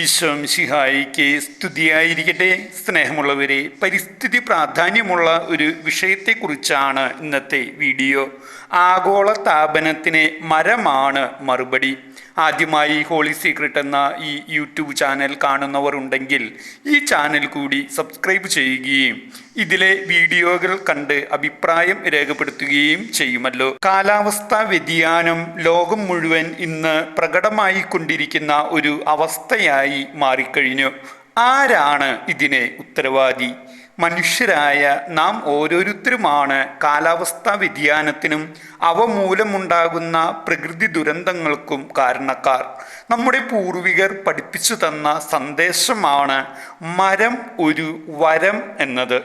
ഈശോം ശിഹായിക്ക് സ്തുതിയായിരിക്കട്ടെ. സ്നേഹമുള്ളവരെ പരിസ്ഥിതി പ്രാധാന്യമുള്ള ഒരു വിഷയത്തെക്കുറിച്ചാണ് ഇന്നത്തെ വീഡിയോ. ആഗോള താപനത്തിന് മരമാണ് മറുപടി. ആദ്യമായി ഹോളി സീക്രട്ട് എന്ന ഈ യൂട്യൂബ് ചാനൽ കാണുന്നവർ ഉണ്ടെങ്കിൽ ഈ ചാനൽ കൂടി സബ്സ്ക്രൈബ് ചെയ്യുകയും ഇതിലെ വീഡിയോകൾ കണ്ട് അഭിപ്രായം രേഖപ്പെടുത്തുകയും ചെയ്യുമല്ലോ. കാലാവസ്ഥാ വ്യതിയാനം ലോകം മുഴുവൻ ഇന്ന് പ്രകടമായി കൊണ്ടിരിക്കുന്ന ഒരു അവസ്ഥയായി മാറിക്കഴിഞ്ഞു. ആരാണ് ഇതിനെ ഉത്തരവാദി? മനുഷ്യരായ നാം ഓരോരുത്തരുമാണ് കാലാവസ്ഥാ വ്യതിയാനത്തിനും അവ മൂലമുണ്ടാകുന്ന പ്രകൃതി ദുരന്തങ്ങൾക്കും കാരണക്കാർ. നമ്മുടെ പൂർവികർ പഠിപ്പിച്ചു തന്ന സന്ദേശമാണ് മരം ഒരു വരം എന്നത്.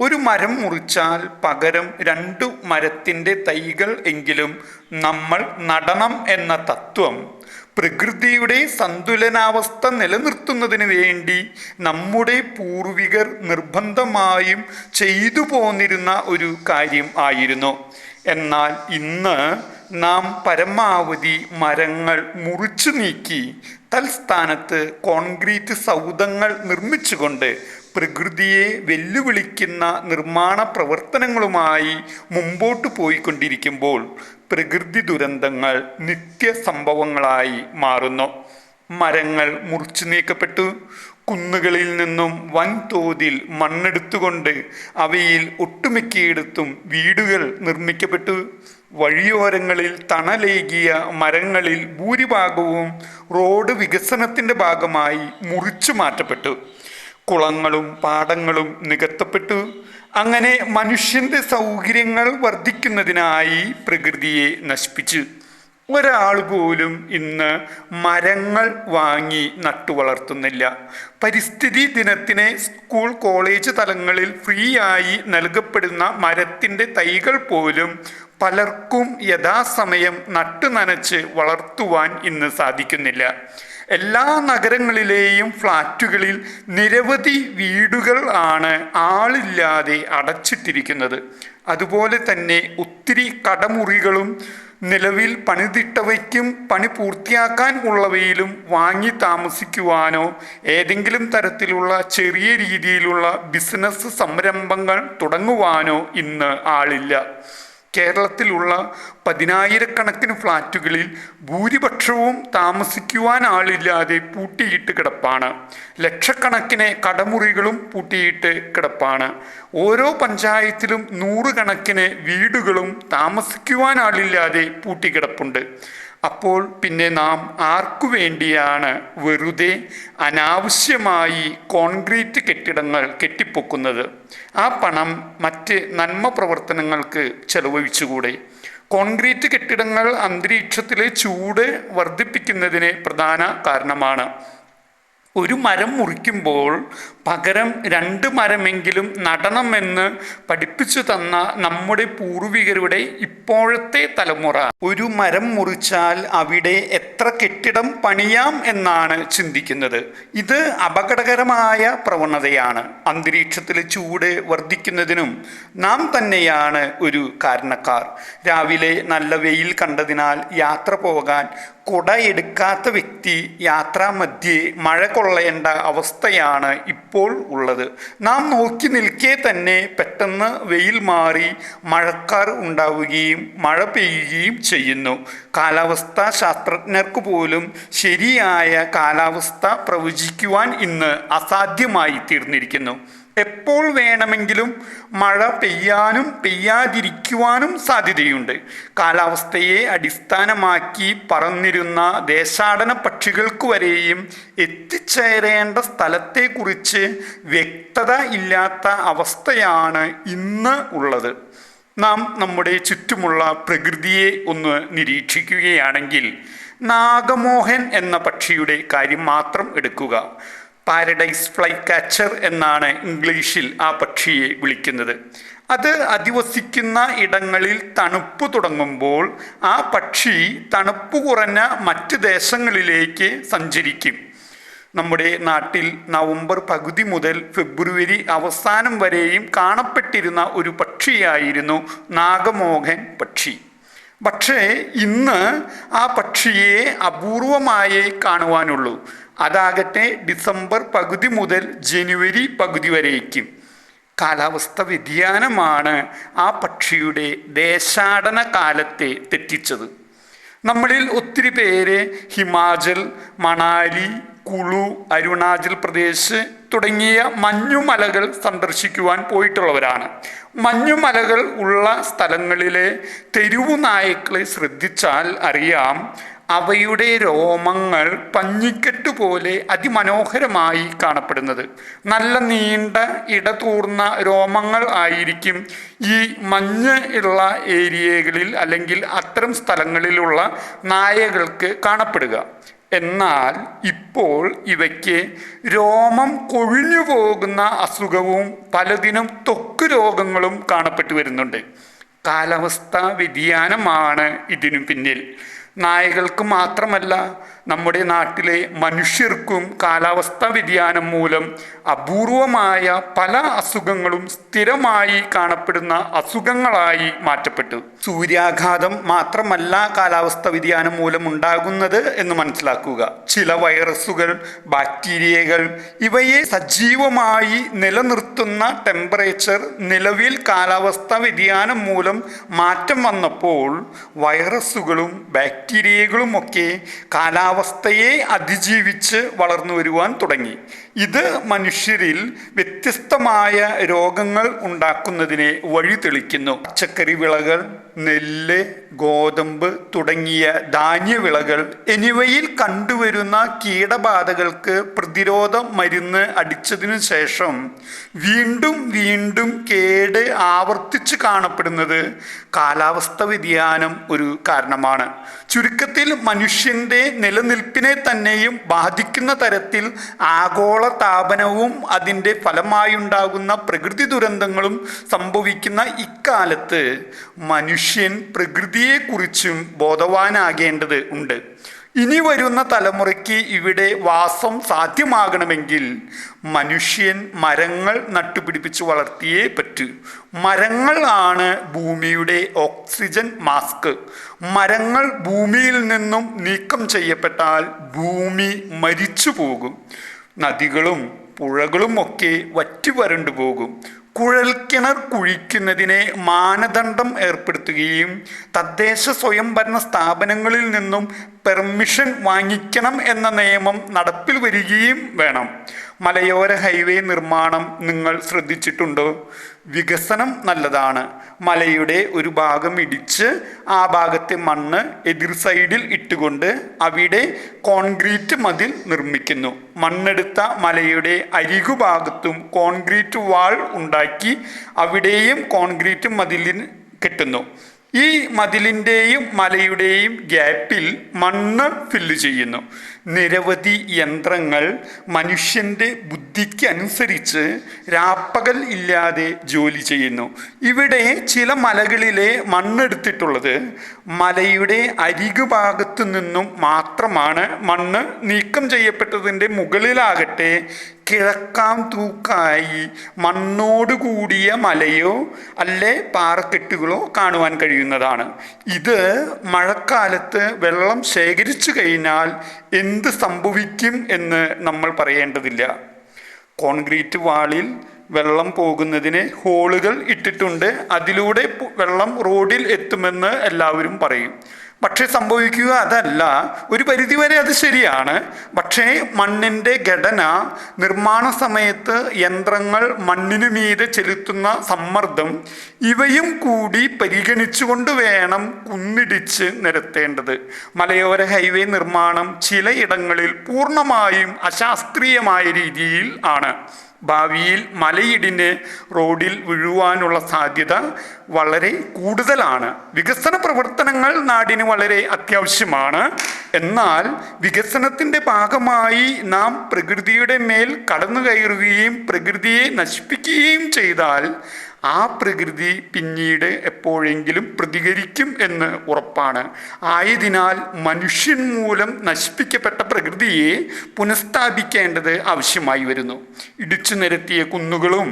ഒരു മരം മുറിച്ചാൽ പകരം രണ്ടു മരത്തിന്റെ തൈകൾ എങ്കിലും നമ്മൾ നടണം എന്ന തത്വം പ്രകൃതിയുടെ സന്തുലനാവസ്ഥ നിലനിർത്തുന്നതിന് വേണ്ടി നമ്മുടെ പൂർവികർ നിർബന്ധമായും ചെയ്തു പോന്നിരുന്ന ഒരു കാര്യം ആയിരുന്നു. എന്നാൽ ഇന്ന് നാം പരമാവധി മരങ്ങൾ മുറിച്ചു നീക്കി തൽസ്ഥാനത്ത് കോൺക്രീറ്റ് സൗധങ്ങൾ നിർമ്മിച്ചുകൊണ്ട് പ്രകൃതിയെ വെല്ലുവിളിക്കുന്ന നിർമ്മാണ പ്രവർത്തനങ്ങളുമായി മുമ്പോട്ട് പോയിക്കൊണ്ടിരിക്കുമ്പോൾ പ്രകൃതി ദുരന്തങ്ങൾ നിത്യസംഭവങ്ങളായി മാറുന്നു. മരങ്ങൾ മുറിച്ചു നീക്കപ്പെട്ടു. കുന്നുകളിൽ നിന്നും വൻതോതിൽ മണ്ണെടുത്തുകൊണ്ട് അവയിൽ ഒട്ടുമിക്കയിടത്തും വീടുകൾ നിർമ്മിക്കപ്പെട്ടു. വഴിയോരങ്ങളിൽ തണലേകിയ മരങ്ങളിൽ ഭൂരിഭാഗവും റോഡ് വികസനത്തിന്റെ ഭാഗമായി മുറിച്ചു മാറ്റപ്പെട്ടു. കുളങ്ങളും പാടങ്ങളും നികത്തപ്പെട്ടു. അങ്ങനെ മനുഷ്യന്റെ സൗകര്യങ്ങൾ വർദ്ധിക്കുന്നതിനായി പ്രകൃതിയെ നശിപ്പിച്ചു. ഒരാൾ പോലും ഇന്ന് മരങ്ങൾ വാങ്ങി നട്ടുവളർത്തുന്നില്ല പരിസ്ഥിതി ദിനത്തിന് സ്കൂൾ കോളേജ് തലങ്ങളിൽ ഫ്രീ ആയി നൽകപ്പെടുന്ന മരത്തിന്റെ തൈകൾ പോലും പലർക്കും യഥാസമയം നട്ടു നനച്ച് വളർത്തുവാൻ ഇന്ന് സാധിക്കുന്നില്ല. എല്ലാ നഗരങ്ങളിലെയും ഫ്ലാറ്റുകളിൽ നിരവധി വീടുകൾ ആണ് ആളില്ലാതെ അടച്ചിട്ടിരിക്കുന്നത്. അതുപോലെ തന്നെ ഒത്തിരി കടമുറികളും നിലവിൽ പണിതിട്ടവയ്ക്കും പണി പൂർത്തിയാക്കാൻ ഉള്ളവയിലും വാങ്ങി താമസിക്കുവാനോ ഏതെങ്കിലും തരത്തിലുള്ള ചെറിയ രീതിയിലുള്ള ബിസിനസ് സംരംഭങ്ങൾ തുടങ്ങുവാനോ ഇന്ന് ആളില്ല. കേരളത്തിലുള്ള പതിനായിരക്കണക്കിന് ഫ്ലാറ്റുകളിൽ ഭൂരിപക്ഷവും താമസിക്കുവാൻ ആളില്ലാതെ പൂട്ടിയിട്ട് കിടപ്പാണ്. ലക്ഷക്കണക്കിന് കടമുറികളും പൂട്ടിയിട്ട് കിടപ്പാണ്. ഓരോ പഞ്ചായത്തിലും നൂറുകണക്കിന് വീടുകളും താമസിക്കുവാൻ ആളില്ലാതെ പൂട്ടിക്കിടപ്പുണ്ട്. അപ്പോൾ പിന്നെ നാം ആർക്കു വേണ്ടിയാണ് വെറുതെ അനാവശ്യമായി കോൺക്രീറ്റ് കെട്ടിടങ്ങൾ കെട്ടിപ്പൊക്കുന്നത്? ആ പണം മറ്റ് നന്മ പ്രവർത്തനങ്ങൾക്ക് ചെലവഴിച്ചുകൂടെ? കോൺക്രീറ്റ് കെട്ടിടങ്ങൾ അന്തരീക്ഷത്തിലെ ചൂട് വർദ്ധിപ്പിക്കുന്നതിന് പ്രധാന കാരണമാണ്. ഒരു മരം മുറിക്കുമ്പോൾ പകരം രണ്ട് മരമെങ്കിലും നടണമെന്ന് പഠിപ്പിച്ചു തന്ന നമ്മുടെ പൂർവികരുടെ ഇപ്പോഴത്തെ തലമുറ. ഒരു മരം മുറിച്ചാൽ അവിടെ എത്ര കെട്ടിടം പണിയാം എന്നാണ് ചിന്തിക്കുന്നത്. ഇത് അപകടകരമായ പ്രവണതയാണ്. അന്തരീക്ഷത്തിലെ ചൂട് വർദ്ധിക്കുന്നതിനും നാം തന്നെയാണ് ഒരു കാരണക്കാർ. രാവിലെ നല്ല വെയിൽ കണ്ടതിനാൽ യാത്ര പോകാൻ കുട എടുക്കാത്ത വ്യക്തി യാത്രാമധ്യേ മഴ കൊള്ളേണ്ട അവസ്ഥയാണ് ഇപ്പോൾ ഉള്ളത്. നാം നോക്കി നിൽക്കേ തന്നെ പെട്ടെന്ന് വെയിൽ മാറി മഴക്കാർ ഉണ്ടാവുകയും മഴ പെയ്യുകയും ചെയ്യുന്നു. കാലാവസ്ഥാ ശാസ്ത്രജ്ഞർക്ക് പോലും ശരിയായ കാലാവസ്ഥ പ്രവചിക്കുവാൻ ഇന്ന് അസാധ്യമായി തീർന്നിരിക്കുന്നു എപ്പോൾ വേണമെങ്കിലും മഴ പെയ്യാനും പെയ്യാതിരിക്കുവാനും സാധ്യതയുണ്ട്. കാലാവസ്ഥയെ അടിസ്ഥാനമാക്കി പറന്നിരുന്ന ദേശാടന പക്ഷികൾക്ക് വരെയും എത്തിച്ചേരേണ്ട സ്ഥലത്തെക്കുറിച്ച് വ്യക്തത ഇല്ലാത്ത അവസ്ഥയാണ് ഇന്ന് ഉള്ളത്. നാം നമ്മുടെ ചുറ്റുമുള്ള പ്രകൃതിയെ ഒന്ന് നിരീക്ഷിക്കുകയാണെങ്കിൽ നാഗമോഹൻ എന്ന പക്ഷിയുടെ കാര്യം മാത്രം എടുക്കുക. പാരഡൈസ് ഫ്ലൈ കാച്ചർ എന്നാണ് ഇംഗ്ലീഷിൽ ആ പക്ഷിയെ വിളിക്കുന്നത്. അത് അധിവസിക്കുന്ന ഇടങ്ങളിൽ തണുപ്പ് തുടങ്ങുമ്പോൾ ആ പക്ഷി തണുപ്പ് കുറഞ്ഞ മറ്റ് ദേശങ്ങളിലേക്ക് സഞ്ചരിക്കും. നമ്മുടെ നാട്ടിൽ നവംബർ പകുതി മുതൽ ഫെബ്രുവരി അവസാനം വരെയും കാണപ്പെട്ടിരുന്ന ഒരു പക്ഷിയായിരുന്നു നാഗമോഹൻ പക്ഷി. പക്ഷേ ഇന്ന് ആ പക്ഷിയെ അപൂർവമായേ കാണുവാനുള്ളൂ. അതാകട്ടെ ഡിസംബർ പകുതി മുതൽ ജനുവരി പകുതി വരേക്കും. കാലാവസ്ഥ വ്യതിയാനമാണ് ആ പക്ഷിയുടെ ദേശാടന കാലത്തെ തെറ്റിച്ചത്. നമ്മളിൽ ഒത്തിരി പേര് ഹിമാചൽ മണാലി കുളു അരുണാചൽ പ്രദേശ് തുടങ്ങിയ മഞ്ഞുമലകൾ സന്ദർശിക്കുവാൻ പോയിട്ടുള്ളവരാണ്. മഞ്ഞുമലകൾ ഉള്ള സ്ഥലങ്ങളിലെ തെരുവു നായ്ക്കളെ ശ്രദ്ധിച്ചാൽ അറിയാം അവയുടെ രോമങ്ങൾ പഞ്ഞിക്കെട്ട് പോലെ അതിമനോഹരമായി കാണപ്പെടുന്നത്. നല്ല നീണ്ട ഇടതൂർന്ന രോമങ്ങൾ ആയിരിക്കും ഈ മഞ്ഞ് ഉള്ള ഏരിയകളിൽ അല്ലെങ്കിൽ അത്തരം സ്ഥലങ്ങളിലുള്ള നായകൾക്ക് കാണപ്പെടുക. എന്നാൽ ഇപ്പോൾ ഇവയ്ക്ക് രോമം കൊഴിഞ്ഞു പോകുന്ന അസുഖവും പലതിനും ത്വക്ക് രോഗങ്ങളും കാണപ്പെട്ടു വരുന്നുണ്ട്. കാലാവസ്ഥ വ്യതിയാനമാണ് ഇതിനു പിന്നിൽ. നായകൾക്ക് മാത്രമല്ല നമ്മുടെ നാട്ടിലെ മനുഷ്യർക്കും കാലാവസ്ഥ വ്യതിയാനം മൂലം അപൂർവമായ പല അസുഖങ്ങളും സ്ഥിരമായി കാണപ്പെടുന്ന അസുഖങ്ങളായി മാറ്റപ്പെട്ടു. സൂര്യാഘാതം മാത്രമല്ല കാലാവസ്ഥ വ്യതിയാനം മൂലം ഉണ്ടാകുന്നത് എന്ന് മനസ്സിലാക്കുക. ചില വൈറസുകൾ ബാക്ടീരിയകൾ ഇവയെ സജീവമായി നിലനിർത്തുന്ന ടെമ്പറേച്ചർ നിലവിൽ കാലാവസ്ഥ വ്യതിയാനം മൂലം മാറ്റം വന്നപ്പോൾ വൈറസുകളും ബാക്ടീരിയകളുമൊക്കെ കാലാവസ്ഥയെ അതിജീവിച്ച് വളർന്നു വരുവാൻ തുടങ്ങി. ഇത് മനുഷ്യരിൽ വ്യത്യസ്തമായ രോഗങ്ങൾ ഉണ്ടാക്കുന്നതിനെ വഴി തെളിക്കുന്നു പച്ചക്കറി വിളകൾ നെല്ല് ഗോതമ്പ് തുടങ്ങിയ ധാന്യവിളകൾ എന്നിവയിൽ കണ്ടുവരുന്ന കീടബാധകൾക്ക് പ്രതിരോധ മരുന്ന് അടിച്ചതിനു ശേഷം വീണ്ടും വീണ്ടും കേട് ആവർത്തിച്ച് കാണപ്പെടുന്നത് കാലാവസ്ഥ വ്യതിയാനം ഒരു കാരണമാണ്. ചുരുക്കത്തിൽ മനുഷ്യന്റെ നിലനിൽപ്പിനെ തന്നെയും ബാധിക്കുന്ന തരത്തിൽ ആഗോള താപനവും അതിന്റെ ഫലമായുണ്ടാകുന്ന പ്രകൃതി ദുരന്തങ്ങളും സംഭവിക്കുന്ന ഇക്കാലത്ത് മനുഷ്യൻ പ്രകൃതിയെക്കുറിച്ചും ബോധവാനാകേണ്ടത് ഉണ്ട്. ഇനി വരുന്ന തലമുറയ്ക്ക് ഇവിടെ വാസം സാധ്യമാകണമെങ്കിൽ മനുഷ്യൻ മരങ്ങൾ നട്ടുപിടിപ്പിച്ച് വളർത്തിയേ പറ്റൂ. മരങ്ങളാണ് ഭൂമിയുടെ ഓക്സിജൻ മാസ്ക്. മരങ്ങൾ ഭൂമിയിൽ നിന്നും നീക്കം ചെയ്യപ്പെട്ടാൽ ഭൂമി മരിച്ചു പോകും. നദികളും പുഴകളും ഒക്കെ വറ്റി വരണ്ടു പോകും. കുഴൽക്കിണർ കുഴിക്കുന്നതിനെ മാനദണ്ഡം ഏർപ്പെടുത്തുകയും തദ്ദേശ സ്വയംഭരണ സ്ഥാപനങ്ങളിൽ നിന്നും പെർമിഷൻ വാങ്ങിക്കണം എന്ന നിയമം നടപ്പിൽ വരികയും വേണം. മലയോര ഹൈവേ നിർമ്മാണം നിങ്ങൾ ശ്രദ്ധിച്ചിട്ടുണ്ടോ? വികസനം നല്ലതാണ്. മലയുടെ ഒരു ഭാഗം ഇടിച്ച് ആ ഭാഗത്തെ മണ്ണ് എതിർ സൈഡിൽ ഇട്ടുകൊണ്ട് അവിടെ കോൺക്രീറ്റ് മതിൽ നിർമ്മിക്കുന്നു. മണ്ണെടുത്ത മലയുടെ അരികുഭാഗത്തും കോൺക്രീറ്റ് വാൾ ഉണ്ടാക്കി അവിടെയും കോൺക്രീറ്റ് മതിലിന് കെട്ടുന്നു. ഈ മതിലിന്റെയും മലയുടെയും ഗ്യാപ്പിൽ മണ്ണ് ഫില്ല് ചെയ്യുന്നു. നിരവധി യന്ത്രങ്ങൾ മനുഷ്യന്റെ ബുദ്ധിക്ക് അനുസരിച്ച് രാപ്പകൽ ഇല്ലാതെ ജോലി ചെയ്യുന്നു. ഇവിടെ ചില മലകളിലെ മണ്ണെടുത്തിട്ടുള്ളത് മലയുടെ അരിക് ഭാഗത്തു നിന്നും മാത്രമാണ് മണ്ണ് നീക്കം ചെയ്യപ്പെട്ടതിന്റെ മുകളിലാകട്ടെ കിഴക്കാം തൂക്കായി മണ്ണോട് കൂടിയ മലയോ അല്ലെ പാറക്കെട്ടുകളോ കാണുവാൻ കഴിയുന്നതാണ്. ഇത് മഴക്കാലത്ത് വെള്ളം ശേഖരിച്ചു കഴിഞ്ഞാൽ എന്ത് സംഭവിക്കും എന്ന് നമ്മൾ പറയേണ്ടതില്ല. കോൺക്രീറ്റ് വാളിൽ വെള്ളം പോകുന്നതിന് ഹോളുകൾ ഇട്ടിട്ടുണ്ട്. അതിലൂടെ വെള്ളം റോഡിൽ എത്തുമെന്ന് എല്ലാവരും പറയും. പക്ഷേ സംഭവിക്കുക അതല്ല. ഒരു പരിധിവരെ അത് ശരിയാണ്. പക്ഷേ മണ്ണിന്റെ ഘടന നിർമ്മാണ സമയത്ത് യന്ത്രങ്ങൾ മണ്ണിനു മീതെ ചെലുത്തുന്ന സമ്മർദ്ദം ഇവയും കൂടി പരിഗണിച്ചുകൊണ്ട് വേണം കുന്നിടിച്ച് നിരത്തേണ്ടത്. മലയോര ഹൈവേ നിർമ്മാണം ചിലയിടങ്ങളിൽ പൂർണമായും അശാസ്ത്രീയമായ രീതിയിൽ ആണ്. ഭാവിയിൽ മലയിടിന് റോഡിൽ വീഴുവാനുള്ള സാധ്യത വളരെ കൂടുതലാണ്. വികസന പ്രവർത്തനങ്ങൾ നാടിന് വളരെ അത്യാവശ്യമാണ്. എന്നാൽ വികസനത്തിന്റെ ഭാഗമായി നാം പ്രകൃതിയുടെ മേൽ കടന്നു കയറുകയും പ്രകൃതിയെ നശിപ്പിക്കുകയും ചെയ്താൽ ആ പ്രകൃതി പിന്നീട് എപ്പോഴെങ്കിലും പ്രതികരിക്കും എന്ന് ഉറപ്പാണ്. ആയതിനാൽ മനുഷ്യൻ മൂലം നശിപ്പിക്കപ്പെട്ട പ്രകൃതിയെ പുനഃസ്ഥാപിക്കേണ്ടത് ആവശ്യമായി വരുന്നു. ഇടിച്ചു നിരത്തിയ കുന്നുകളും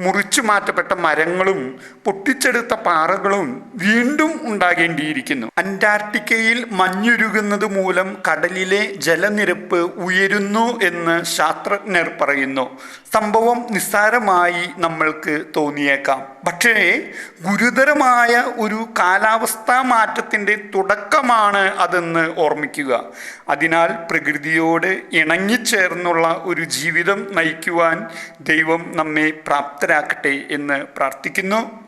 മുറിച്ചു മാറ്റപ്പെട്ട മരങ്ങളും പൊട്ടിച്ചെടുത്ത പാറകളും വീണ്ടും ഉണ്ടാകേണ്ടിയിരിക്കുന്നു. അന്റാർട്ടിക്കയിൽ മഞ്ഞുരുകുന്നത് മൂലം കടലിലെ ജലനിരപ്പ് ഉയരുന്നു എന്ന് ശാസ്ത്രജ്ഞർ പറയുന്നു. സംഭവം നിസ്സാരമായി നമ്മൾക്ക് തോന്നിയേക്കാം. പക്ഷേ ഗുരുതരമായ ഒരു കാലാവസ്ഥാ മാറ്റത്തിന്റെ തുടക്കമാണ് അതെന്ന് ഓർമ്മിക്കുക. അതിനാൽ പ്രകൃതിയോട് ഇണങ്ങിച്ചേർന്നുള്ള ഒരു ജീവിതം നയിക്കുവാൻ ദൈവം നമ്മെ പ്രാപ്തരാക്കട്ടെ എന്ന് പ്രാർത്ഥിക്കുന്നു.